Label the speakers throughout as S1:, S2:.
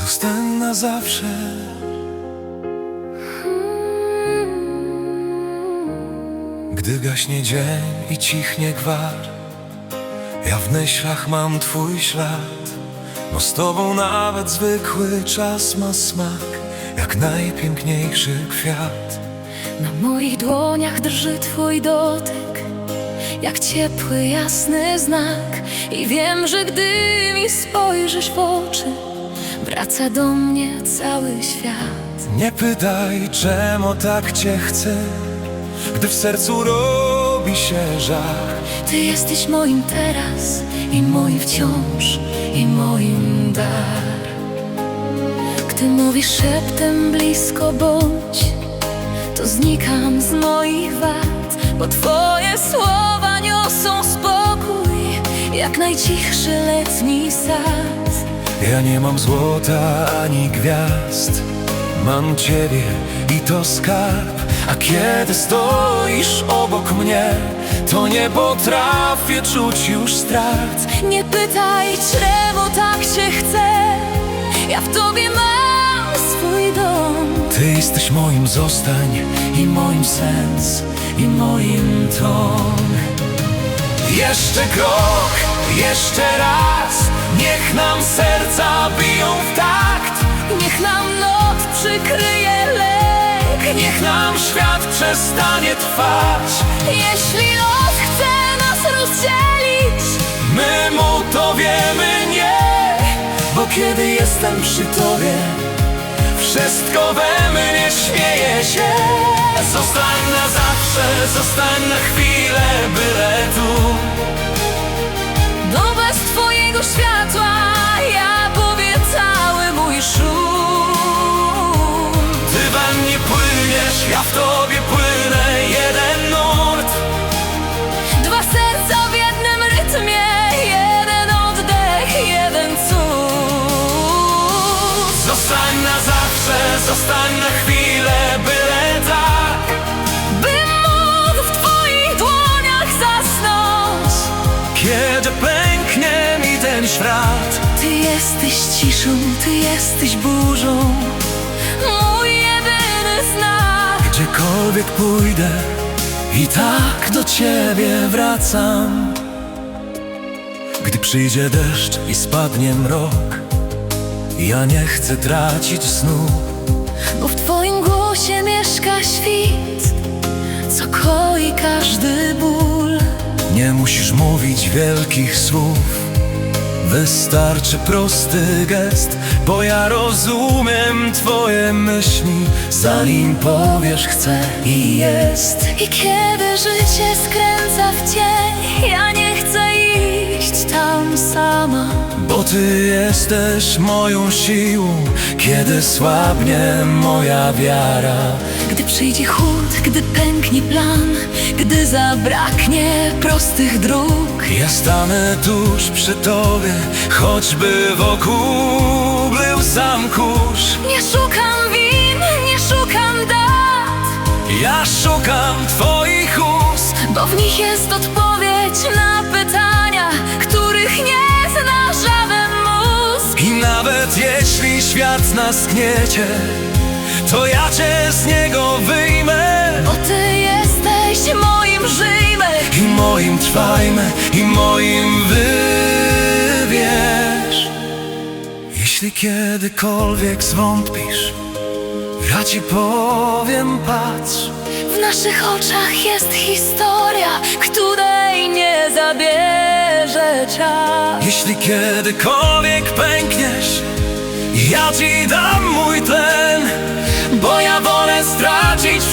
S1: Zostań na zawsze. Gdy gaśnie dzień i cichnie gwar, ja w myślach mam twój ślad. No z tobą nawet zwykły czas ma smak, jak najpiękniejszy kwiat.
S2: Na moich dłoniach drży twój dotyk Jak ciepły, jasny znak I wiem, że gdy mi spojrzysz w oczy Wraca do mnie cały świat.
S1: Nie pytaj, czemu tak cię chcę, gdy w sercu robi się żar.
S2: Ty jesteś moim teraz I moim wciąż I moim dar. Gdy mówisz szeptem blisko bądź To znikam z moich wad Bo twoje słowa niosą spokój Jak najcichszy letni sad
S1: Ja nie mam złota ani gwiazd. Mam ciebie i to skarb. A kiedy stoisz obok mnie To nie potrafię czuć już strat.
S2: Nie pytaj, czemu tak się chce. Ja w tobie mam swój dom.
S1: Ty jesteś moim zostań I moim sens I moim ton Jeszcze krok, jeszcze raz Niech nam serca biją w takt.
S2: Niech nam noc przykryje lek
S1: Niech nam świat przestanie trwać.
S2: Jeśli los chce nas rozdzielić
S1: My mu to wiemy nie. Bo kiedy jestem przy tobie Wszystko we mnie śmieje się. Zostań na zawsze, zostań na chwilę, byle tu
S2: światła Ja powie cały mój szum.
S1: Ty we mnie płyniesz, ja w tobie płynę Jeden nurt.
S2: Dwa serca w jednym rytmie Jeden oddech, jeden cud.
S1: Zostań na zawsze, zostań na chwilę, byle tak.
S2: Bym mógł w twoich dłoniach zasnąć.
S1: Kiedy świat
S2: Ty jesteś ciszą, ty jesteś burzą. Mój jedyny znak.
S1: Gdziekolwiek pójdę i tak do ciebie wracam. Gdy przyjdzie deszcz i spadnie mrok Ja nie chcę tracić snu.
S2: Bo w twoim głosie mieszka świt Co koi każdy ból.
S1: Nie musisz mówić wielkich słów Wystarczy prosty gest Bo ja rozumiem twoje myśli. Zanim powiesz chcę i jest.
S2: I kiedy życie skręca w cień Ja nie chcę iść tam sama.
S1: Bo ty jesteś moją siłą Kiedy słabnie moja wiara.
S2: Gdy przyjdzie chłód, gdy pęknie plan Gdy zabraknie prostych dróg.
S1: Ja stanę tuż przy tobie Choćby wokół był sam kurz.
S2: Nie szukam win, nie szukam dat.
S1: Ja szukam twoich ust.
S2: Bo w nich jest odpowiedź na pytania Których nie zna żaden mózg.
S1: I nawet jeśli świat nas gniecie To ja cię z niego wyjmę.
S2: Bo ty jesteś moim żyjmy
S1: I moim trwajmy I moim wybierz. Jeśli kiedykolwiek zwątpisz Ja ci powiem patrz.
S2: W naszych oczach jest historia Której nie zabierze czas.
S1: Jeśli kiedykolwiek pękniesz Ja ci dam mój tlen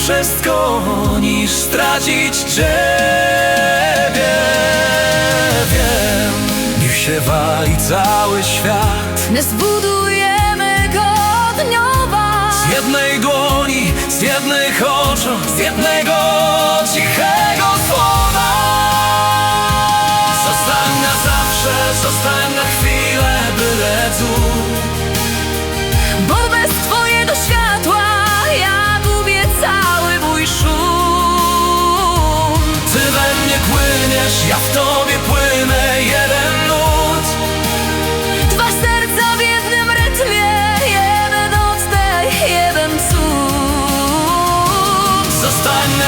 S1: wszystko Niż stracić ciebie Wiem, niech się wali cały świat.
S2: My zbudujemy go od nowa.
S1: Z jednej dłoni, z jednych oczu Z jednego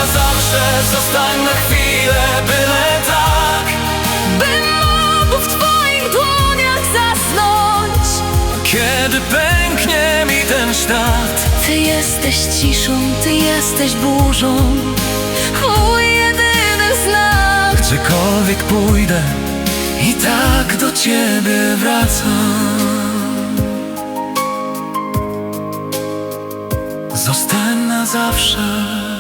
S1: na zawsze, zostań na chwilę, byle tak.
S2: Bym mógł w twoich dłoniach zasnąć.
S1: Kiedy pęknie mi ten świat
S2: Ty jesteś ciszą, ty jesteś burzą. Mój jedyny znak.
S1: Gdziekolwiek pójdę i tak do ciebie wracam. Zostań na zawsze